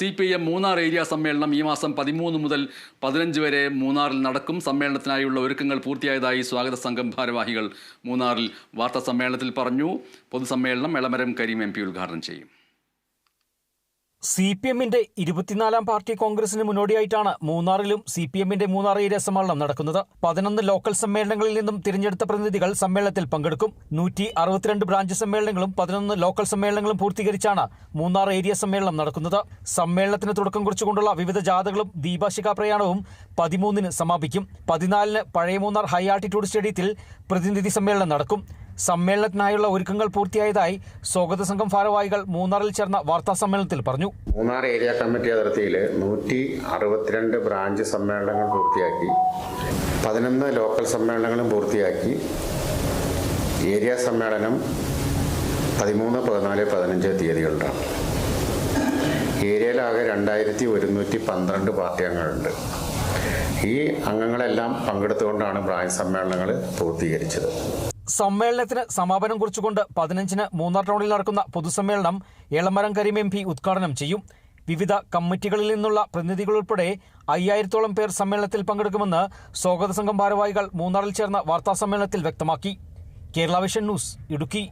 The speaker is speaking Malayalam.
C P M Munnar area സമ്മേളനം ഈ മാസം പതിമൂന്ന് മുതൽ പതിനഞ്ച് വരെ മൂന്നാറിൽ നടക്കും. സമ്മേളനത്തിനായുള്ള ഒരുക്കങ്ങൾ പൂർത്തിയായതായി സ്വാഗത സംഘം ഭാരവാഹികൾ മൂന്നാറിൽ വാർത്താ സമ്മേളനത്തിൽ പറഞ്ഞു. പൊതുസമ്മേളനം എളമരം കരീം എം ഉദ്ഘാടനം ചെയ്യും. സി പി എമ്മിന്റെ ഇരുപത്തിനാലാം പാർട്ടി കോൺഗ്രസിന് മുന്നോടിയായിട്ടാണ് മൂന്നാറിലും സി പി എമ്മിന്റെ മൂന്നാർ ഏരിയ സമ്മേളനം നടക്കുന്നത്. പതിനൊന്ന് ലോക്കൽ സമ്മേളനങ്ങളിൽ നിന്നും തിരഞ്ഞെടുത്ത പ്രതിനിധികൾ സമ്മേളനത്തിൽ പങ്കെടുക്കും. നൂറ്റി അറുപത്തിരണ്ട് ബ്രാഞ്ച് സമ്മേളനങ്ങളും പതിനൊന്ന് ലോക്കൽ സമ്മേളനങ്ങളും പൂർത്തീകരിച്ചാണ് മൂന്നാർ ഏരിയ സമ്മേളനം നടക്കുന്നത്. സമ്മേളനത്തിന് തുടക്കം കുറിച്ചുകൊണ്ടുള്ള വിവിധ ജാഥകളും ദീപാശിക പ്രയാണവും പതിമൂന്നിന് സമാപിക്കും. പതിനാലിന് പഴയ മൂന്നാർ ഹൈ ആൾട്ടിറ്റ്യൂഡ് സ്റ്റേഡിയത്തിൽ പ്രതിനിധി സമ്മേളനം നടക്കും. സമ്മേളനത്തിനായുള്ള ഒരുക്കങ്ങൾ പൂർത്തിയായതായി സ്വാഗത സംഘം ഭാരവാഹികൾ മൂന്നാറിൽ ചേർന്ന വാർത്താ സമ്മേളനത്തിൽ പറഞ്ഞു. മൂന്നാർ ഏരിയ കമ്മിറ്റി അതിർത്തിയിൽ നൂറ്റി അറുപത്തിരണ്ട് ബ്രാഞ്ച് സമ്മേളനങ്ങൾ പൂർത്തിയാക്കി പതിനൊന്ന് ലോക്കൽ സമ്മേളനങ്ങളും പൂർത്തിയാക്കി ഏരിയ സമ്മേളനം പതിമൂന്ന് പതിനാല് പതിനഞ്ച് തീയതികളിലാണ് ഏരിയയിലാകെ രണ്ടായിരത്തി ഒരുന്നൂറ്റി പന്ത്രണ്ട് പാർട്ടി അംഗങ്ങളുണ്ട് ഈ അംഗങ്ങളെല്ലാം പങ്കെടുത്തുകൊണ്ടാണ് ബ്രാഞ്ച് സമ്മേളനങ്ങൾ പൂർത്തീകരിച്ചത്. സമ്മേളനത്തിന് സമാപനം കുറിച്ചുകൊണ്ട് പതിനഞ്ചിന് മൂന്നാർ ടൗണിൽ നടക്കുന്ന പൊതുസമ്മേളനം എളമരം കരീം എം പി ഉദ്ഘാടനം ചെയ്യും. വിവിധ കമ്മിറ്റികളിൽ നിന്നുള്ള പ്രതിനിധികൾ ഉൾപ്പെടെ അയ്യായിരത്തോളം പേർ സമ്മേളനത്തിൽ പങ്കെടുക്കുമെന്ന് സ്വാഗത സംഘം ഭാരവാഹികൾ മൂന്നാറിൽ ചേർന്ന വാർത്താസമ്മേളനത്തിൽ വ്യക്തമാക്കി. Kerala vision news Idukki.